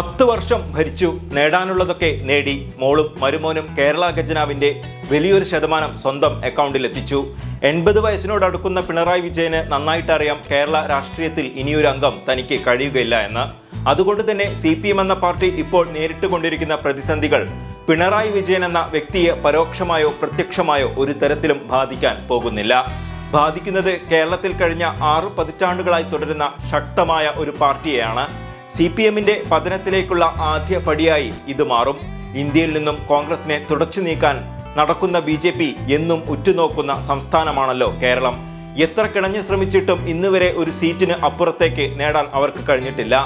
പത്ത് വർഷം ഭരിച്ചു നേടാനുള്ളതൊക്കെ നേടി മോളും മരുമോനും കേരള ഗജനാവിന്റെ വലിയൊരു ശതമാനം സ്വന്തം അക്കൗണ്ടിൽ എത്തിച്ചു. എൺപത് വയസ്സിനോടടുക്കുന്ന പിണറായി വിജയന് നന്നായിട്ടറിയാം കേരള രാഷ്ട്രീയത്തിൽ ഇനിയൊരു അംഗം തനിക്ക് കഴിയുകയില്ല എന്ന്. അതുകൊണ്ട് തന്നെ സി പി എം എന്ന പാർട്ടി ഇപ്പോൾ നേരിട്ട് കൊണ്ടിരിക്കുന്ന പ്രതിസന്ധികൾ പിണറായി വിജയൻ എന്ന വ്യക്തിയെ പരോക്ഷമായോ പ്രത്യക്ഷമായോ ഒരു തരത്തിലും ബാധിക്കാൻ പോകുന്നില്ല. ബാധിക്കുന്നത് കേരളത്തിൽ കഴിഞ്ഞ ആറ് പതിറ്റാണ്ടുകളായി തുടരുന്ന ശക്തമായ ഒരു പാർട്ടിയെയാണ്. സി പി എമ്മിന്റെ പതനത്തിലേക്കുള്ള ആദ്യ പടിയായി ഇത് മാറും. ഇന്ത്യയിൽ നിന്നും കോൺഗ്രസിനെ തുടച്ചു നീക്കാൻ നടക്കുന്ന ബി ജെ പി എന്നും ഉറ്റുനോക്കുന്ന സംസ്ഥാനമാണല്ലോ കേരളം. എത്ര കിണഞ്ഞു ശ്രമിച്ചിട്ടും ഇന്നുവരെ ഒരു സീറ്റിന് അപ്പുറത്തേക്ക് നേടാൻ അവർക്ക് കഴിഞ്ഞിട്ടില്ല.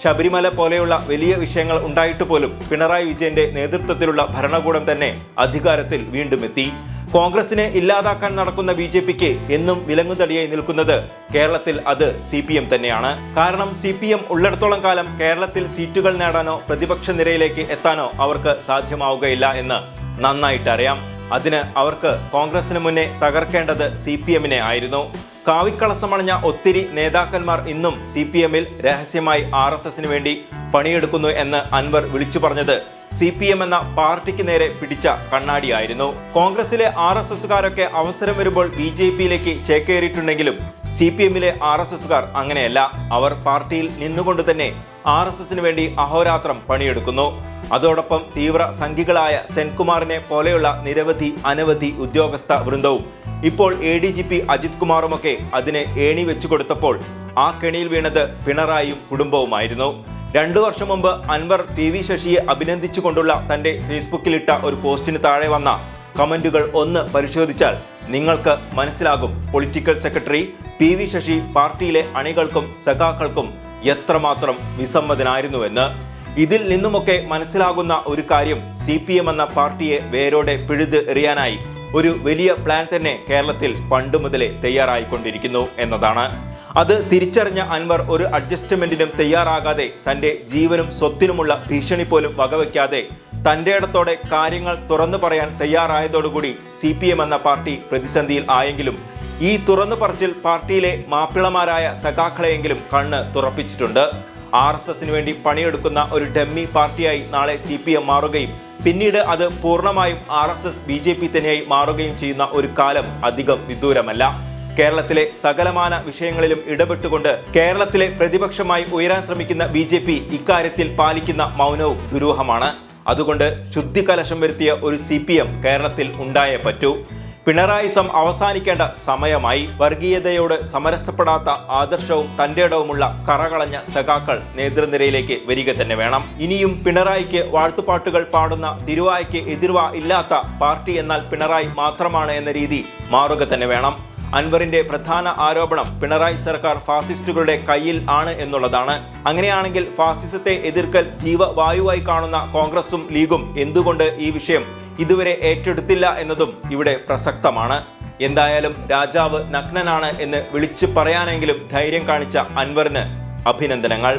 ശബരിമല പോലെയുള്ള വലിയ വിഷയങ്ങൾ ഉണ്ടായിട്ട് പോലും പിണറായി വിജയന്റെ നേതൃത്വത്തിലുള്ള ഭരണകൂടം തന്നെ അധികാരത്തിൽ വീണ്ടും എത്തി. കോൺഗ്രസിനെ ഇല്ലാതാക്കാൻ നടക്കുന്ന ബി ജെ പിക്ക് എന്നും വിലങ്ങുതടിയായി നിൽക്കുന്നത് കേരളത്തിൽ അത് സി പി എം തന്നെയാണ്. കാരണം സി പി എം ഉള്ളിടത്തോളം കാലം കേരളത്തിൽ സീറ്റുകൾ നേടാനോ പ്രതിപക്ഷ നിരയിലേക്ക് എത്താനോ അവർക്ക് സാധ്യമാവുകയില്ല എന്ന് നന്നായിട്ടറിയാം അതിന് അവർക്ക് കോൺഗ്രസിന് മുന്നേ തകർക്കേണ്ടത് സി പി എമ്മിനെ ആയിരുന്നു. കാവിക്കളസമണഞ്ഞ ഒത്തിരി നേതാക്കന്മാർ ഇന്നും സി പി എമ്മിൽ രഹസ്യമായി ആർ എസ് എസിന് വേണ്ടി പണിയെടുക്കുന്നു എന്ന് അൻവർ വിളിച്ചു പറഞ്ഞത് സി പി എം എന്ന പാർട്ടിക്ക് നേരെ പിടിച്ച കണ്ണാടിയായിരുന്നു. കോൺഗ്രസിലെ ആർ എസ് എസുകാരൊക്കെ അവസരം വരുമ്പോൾ ബി ജെ പിയിലേക്ക് ചേക്കേറിയിട്ടുണ്ടെങ്കിലും സി പി എമ്മിലെ ആർ എസ് എസുകാർ അങ്ങനെയല്ല. അവർ പാർട്ടിയിൽ നിന്നുകൊണ്ട് തന്നെ ആർ എസ് എസിന് വേണ്ടി അഹോരാത്രം പണിയെടുക്കുന്നു. അതോടൊപ്പം തീവ്ര സംഘികളായ സെൻകുമാറിനെ പോലെയുള്ള നിരവധി അനവധി ഉദ്യോഗസ്ഥ വൃന്ദവും ഇപ്പോൾ A D G P Ajith കുമാറുമൊക്കെ അതിന് ഏണി വെച്ചു കൊടുത്തപ്പോൾ ആ കെണിയിൽ വീണത് പിണറായിയും കുടുംബവുമായിരുന്നു. രണ്ടു വർഷം മുമ്പ് അൻവർ പി വി ശശിയെ അഭിനന്ദിച്ചുകൊണ്ടുള്ള തന്റെ ഫേസ്ബുക്കിലിട്ട ഒരു പോസ്റ്റിന് താഴെ വന്ന കമന്റുകൾ ഒന്ന് പരിശോധിച്ചാൽ നിങ്ങൾക്ക് മനസ്സിലാകും. Political secretary P V Sasi പാർട്ടിയിലെ അണികൾക്കും സഖാക്കൾക്കും എത്രമാത്രം വിസമ്മതനായിരുന്നുവെന്ന്. ഇതിൽ നിന്നുമൊക്കെ മനസ്സിലാകുന്ന ഒരു കാര്യം സി പി എം എന്ന പാർട്ടിയെ വേരോടെ പിഴുത് എറിയാനായി. ഒരു വലിയ പ്ലാൻ തന്നെ കേരളത്തിൽ പണ്ട് മുതലേ തയ്യാറായിക്കൊണ്ടിരിക്കുന്നു എന്നതാണ്. അത് തിരിച്ചറിഞ്ഞ അൻവർ ഒരു അഡ്ജസ്റ്റ്മെന്റിനും തയ്യാറാകാതെ തന്റെ ജീവനും സ്വത്തിനുമുള്ള ഭീഷണി പോലും വകവയ്ക്കാതെ തന്റെ ഇടത്തോടെ കാര്യങ്ങൾ തുറന്നു പറയാൻ തയ്യാറായതോടുകൂടി സി പി എം എന്ന പാർട്ടി പ്രതിസന്ധിയിൽ ആയെങ്കിലും ഈ തുറന്നു പറച്ചിൽ പാർട്ടിയിലെ മാപ്പിളമാരായ സഖാക്കളെയെങ്കിലും കണ്ണ് തുറപ്പിച്ചിട്ടുണ്ട്. ആർ എസ് എസിന് വേണ്ടി പണിയെടുക്കുന്ന ഒരു ഡമ്മി പാർട്ടിയായി നാളെ സി പി എം മാറുകയും പിന്നീട് അത് പൂർണമായും R S S B J P തന്നെയായി മാറുകയും ചെയ്യുന്ന ഒരു കാലം അധികം വിദൂരമല്ല. കേരളത്തിലെ സകലമാന വിഷയങ്ങളിലും ഇടപെട്ടുകൊണ്ട് കേരളത്തിലെ പ്രതിപക്ഷമായി ഉയരാൻ ശ്രമിക്കുന്ന ബി ജെ പി ഇക്കാര്യത്തിൽ പാലിക്കുന്ന മൗനവും ദുരൂഹമാണ്. അതുകൊണ്ട് ശുദ്ധികലശം വരുത്തിയ ഒരു സി കേരളത്തിൽ ഉണ്ടായേ പറ്റൂ. പിണറായിസം അവസാനിക്കേണ്ട സമയമായി വർഗീയതയോട് സമരസപ്പെടാത്ത ആദർശവും തന്റെ ഇടവുമുള്ള കറകളഞ്ഞ സഖാക്കൾ നേതൃനിരയിലേക്ക് വരിക തന്നെ വേണം. ഇനിയും പിണറായിക്ക് വാഴ്ത്തുപാട്ടുകൾ പാടുന്ന തിരുവായ്ക്ക് എതിർവ ഇല്ലാത്ത പാർട്ടി എന്നാൽ പിണറായി മാത്രമാണ് എന്ന രീതി മാറുക തന്നെ വേണം. അൻവറിന്റെ പ്രധാന ആരോപണം പിണറായി സർക്കാർ ഫാസിസ്റ്റുകളുടെ കയ്യിൽ ആണ് എന്നുള്ളതാണ്. അങ്ങനെയാണെങ്കിൽ ഫാസിസത്തെ എതിർക്കൽ ജീവവായുവായി കാണുന്ന കോൺഗ്രസും ലീഗും എന്തുകൊണ്ട് ഈ വിഷയം ഇതുവരെ ഏറ്റെടുത്തില്ല എന്നതും ഇവിടെ പ്രസക്തമാണ്. എന്തായാലും രാജാവ് നഗ്നനാണ് എന്ന് വിളിച്ചു പറയാനെങ്കിലും ധൈര്യം കാണിച്ച അൻവറിന് അഭിനന്ദനങ്ങൾ.